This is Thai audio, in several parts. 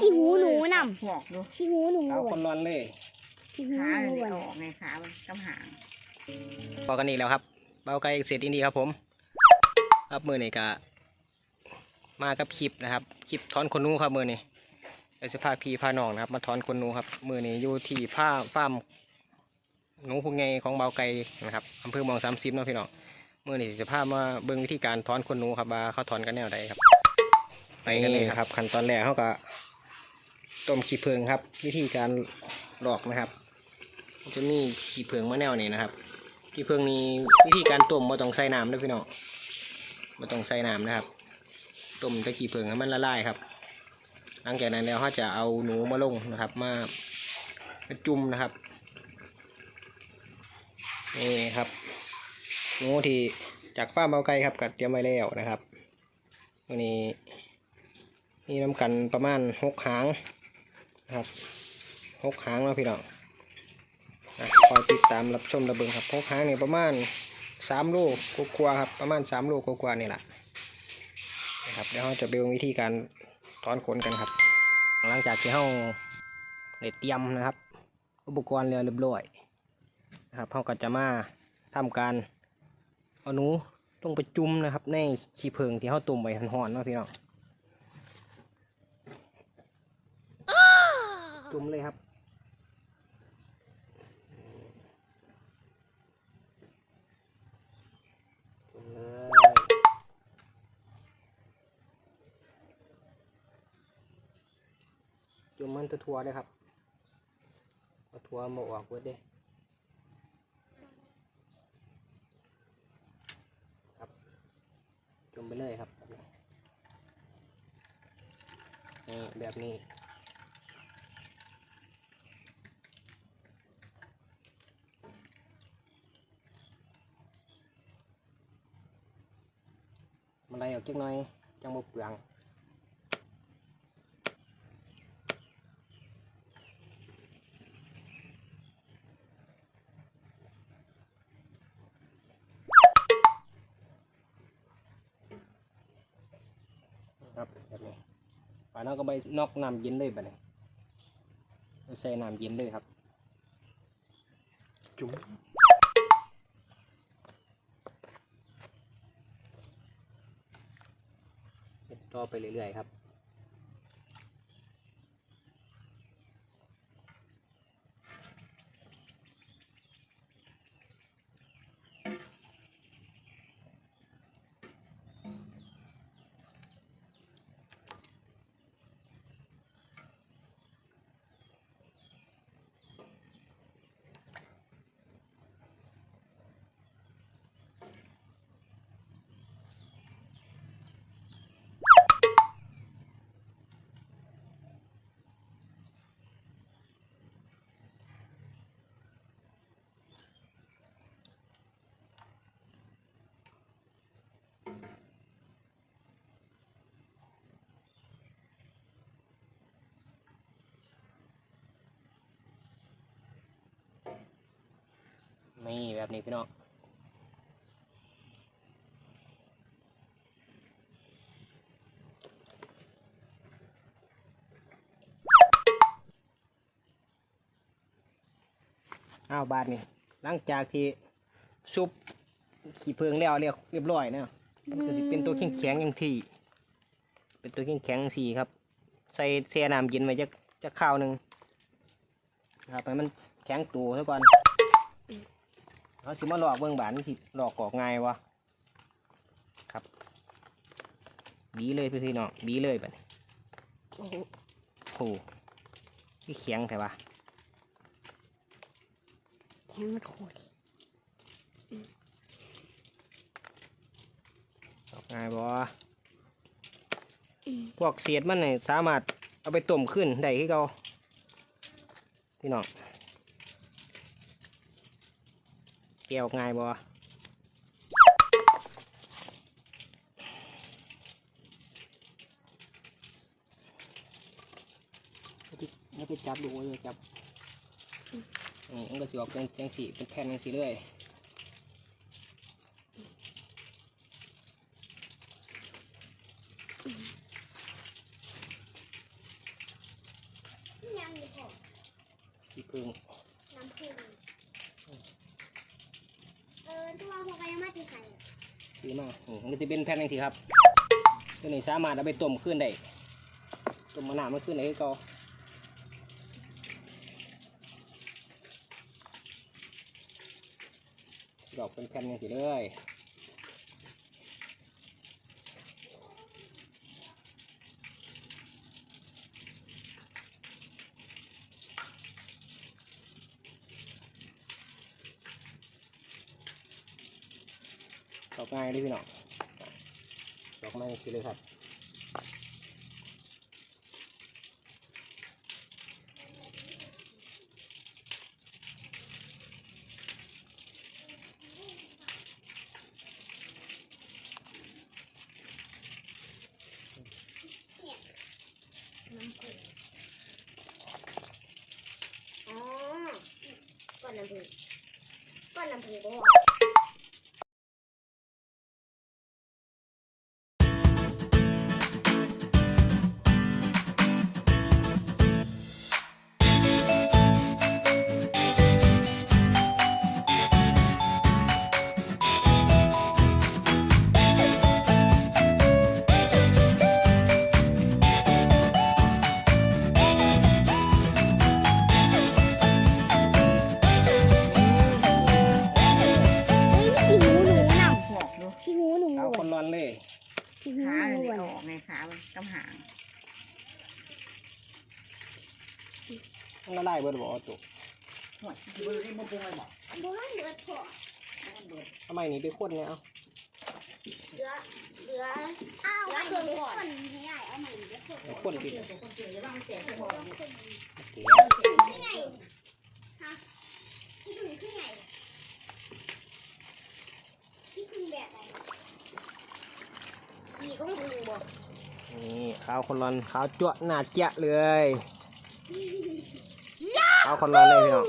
ขี้หูหนูนหอกดูำขี้หูหนูเอาคนร้อนเลยขี้หูขาหนูเลยบ่เอาน่ะออกไงขามันกำหาง พอกันอีกแล้วครับ เบาไก่เสร็จอินดีครับผม ครับมือนี่กะมากับคลิปนะครับ คลิปถอนคนหนูครับมือนี่เดี๋ยวจะพาพี่พาน้องนะครับ มาถอนคนหนูครับ มือนี่อยู่ที่ผ้าฟาร์มหนูพวกไงของเบาไก่นะครับอำเภอเมองสามสิบเนาะพี่น้อง มือนี่จะพามาเบิ่งวิธีการถอนคนหนูครับว่าเขาถอนกันแนวใดครับ ไปกันเลยครับขั้นตอนแรกเขาก็ ต้มขี้เพิงครับ วิธีการหลอกนะครับจะมีขี้เพิงมะแนวนี่นะครับขี้เพิงนี้วิธีการต้มมาต้องใส่น้ำด้วยพี่น้องมาต้องใส่น้ำนะครับต้มตะขี้เพิงให้มันละลายครับ หลังจากนั้นแล้วเขาจะเอาหนูมาลงนะครับ มาจุ่มนะครับนี่ครับหนูที่จากฟามเบาไก่ครับกัดเตรียมไว้แล้วนะครับวันนี้มีน้ำกันประมาณหกหาง ครับหกหางเนาะพี่น้องอคอยติดตามรับชมระเบิงครับพกหางนี่ประมาณสามลูกกว่าครับ ประมาณสามลูกกว่านี่แหละนะครับเดี๋ยวเราจะไปดูวิธีการถอนขนกันครับ หลังจากที่เราได้เตรียมนะครับ อุปกรณ์เรียบร้อยนะครับเราก็จะมาทำการเอาหนูลงไปจุ่มนะครับ ในขี้เพิงที่เราตุ่มไว้ห่อนๆเนาะพี่น้อง จุ่มเลยครับ จุ่มเลย จุ่มมันทั่วๆเลยครับทั่วมาออกเวิร์ดเด้ครับจุ่มไปเลยครับ แบบนี้ นี่แบบนี้มันไล่ออกจักหน่อยจังบ่เปลืองครับแบบนี้ป่านเราก็ไปนอกน้ำเย็นเลยแบบนี้เราใส่น้ำเย็นเลยครับ จุ๊มเฮ็ด ต่อไปเรื่อยๆครับ นี่แบบนี้พี่น้องอ้าวบาทนี่หลังจากที่ซุปขี้เพิงแล้วเรียบเรียบร้อยเนาะมันก็สิเป็นตัวแข็งแข็งอย่างที่ เป็นตัวแข็งแข็งสีครับ ใส่แช่น้ำเย็นไว้จะจะข้าวหนึ่งครับให้มันแข็งตัวซะก่อน เราสิมาหลอกเบื้องบานที่หลอกกอกง่ายวะครับ บีเลยพี่พี่น้องบีเลยแบบนี้โอ้โหโอ้โหที่แข็งแต่ว่าแทงมันโคตรหลอกง่ายบ่พวกเศษมันเนี่ยสามารถเอาไปต้มขึ้นได้ที่เราพี่น้อง แก้วง่ายบ่ไม่ไปจับดูเลยจับนี่มันก็สิออกเป็นจังสีเป็นแผ่นจังสีเลยพึ่ง น้ำผึ้ง เออตัวพวกกันยังไม่ติดใส่ซื้อมาอืมมันจะเป็นแผ่นยังสิครับตัวนี้สามารถเอาไปต้มขึ้นได้ต้มมะนาวมันขึ้นได้ก็ดอกเป็นแผ่นยังสิเลยดอกง่าย เลยพี่น้องดอกไม้ยังสิเลยครับน้ำผึ้งอ๋อก้อนน้ำผึ้งก้อนน้ำผึ้งก็ มันละลายเบิดบ่เอาตุหมดที่บริเวณบ่ปรุงเลยบอกบ้านเหลือถั่วทำไมนี่ไปข้นเนี่ยเอาเหลือเหลืออ้าวเหลือเครื่องก่อนให้ใหญ่เอาใหม่เหลือถั่วเอาข้นกินเดี๋ยวคนเจอจะบ้างเสียที่บอกโอเคขึ้นใหญ่ฮะพี่ถึงขึ้นใหญ่พี่ขึ้นแบบไหนขี่ก็ถึงบ่นี่ข้าวคนร้อนข้าวจั่วหน้าเจ๊ะเลย เอาคนร้อนเลยพี่น้อง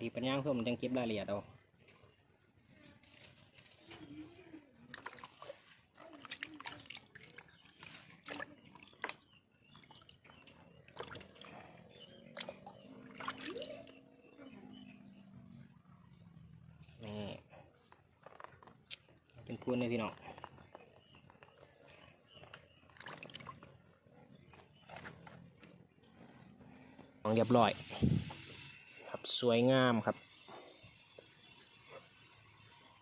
ดีปัญญางเพื่อมันจังเก็บรายละเอียดเอานี่เป็นพูนเลยพี่น้องของเรียบร้อย สวยงามครับ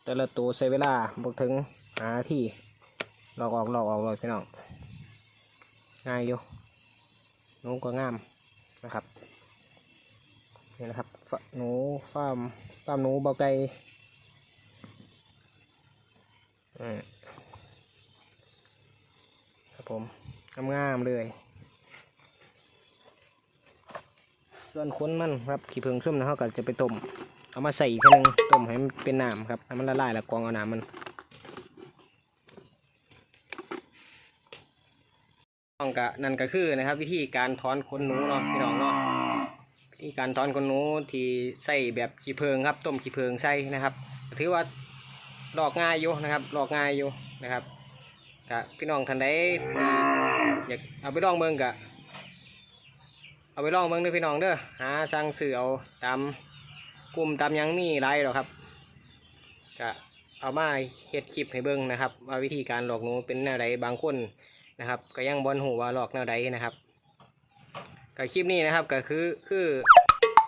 แต่ละตัวใช้เวลาบกถึงหาที่หลอกออกหลอกออกเลยพี่น้องง่ายอยู่หนูก็งามนะครับนี่นะครับหนูฟาร์มฟาร์มหนูเบาไก่อืมครับผมงามๆเลย ส่วนขนมันครับขี้ผึ้งส้มนะเขาก็จะไปต้มเอามาใส่อีกทีหนึงต้มให้มันเป็นน้ำครับให้มันละลายแล้วกรองเอาน้ำมันต้องกะนั่นก็คือนะครับ วิธีการถอนขนหนูเนาะพี่น้องเนาะวิธีการถอนขนหนูที่ใส่แบบขี้เพิงครับ ต้มขี้เพิงใส่นะครับ ถือว่าดอกง่ายอยู่นะครับดอกง่ายอยู่นะครับกะพี่น้องท่านใดอยากเอาไปลองเบิ่งกะ เอาไปลองเบิ่งเด้อพี่น้องเด้อหาสั่งซื้อเอาตามกลุ่มตามยังมีไรหรอกครับกะเอามาเฮ็ดคลิปให้เบิ่งนะครับว่าวิธีการหลอกหนูเป็นแนวใดบางคนนะครับ ก็ยังบอลหูว่าหลอกแนวใดนะครับกับคลิปนี้นะครับก็คือคือ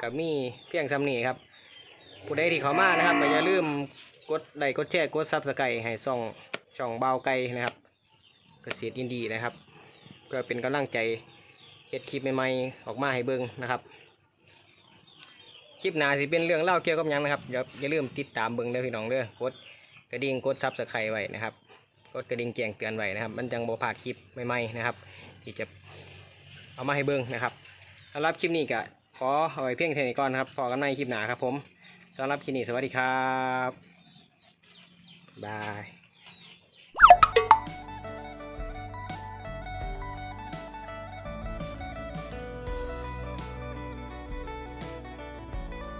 กับมีเพียงซ้ำนี้ครับผู้ใดที่เข้ามานะครับก็อย่าลืมกดไลค์กดแชร์กดซับสไครต์ให้ส่องช่องเบาไก่นะครับเกษตรอินดีนะครับเพื่อเป็นกำลังใจ เฮ็ดคลิปใหม่ๆออกมาให้เบิ่งนะครับ คลิปหน้าสิเป็นเรื่องเล่าเกี่ยวกับยังนะครับอย่าอย่าลืมติดตามเบิ่งเด้อพี่น้องเด้อกดกระดิ่งกดซับสไครต์ไว้นะครับกดกระดิ่งแจ้งเตือนไว้นะครับ มันจังบ่พลาดคลิปใหม่ๆนะครับ ที่จะเอามาให้เบิ่งนะครับสำหรับคลิปนี้ก็ขอเอาไว้เพียงเท่านี้ก่อนครับพอกันใหม่คลิปหน้าครับผมสำหรับคลิปนี้สวัสดีครับบาย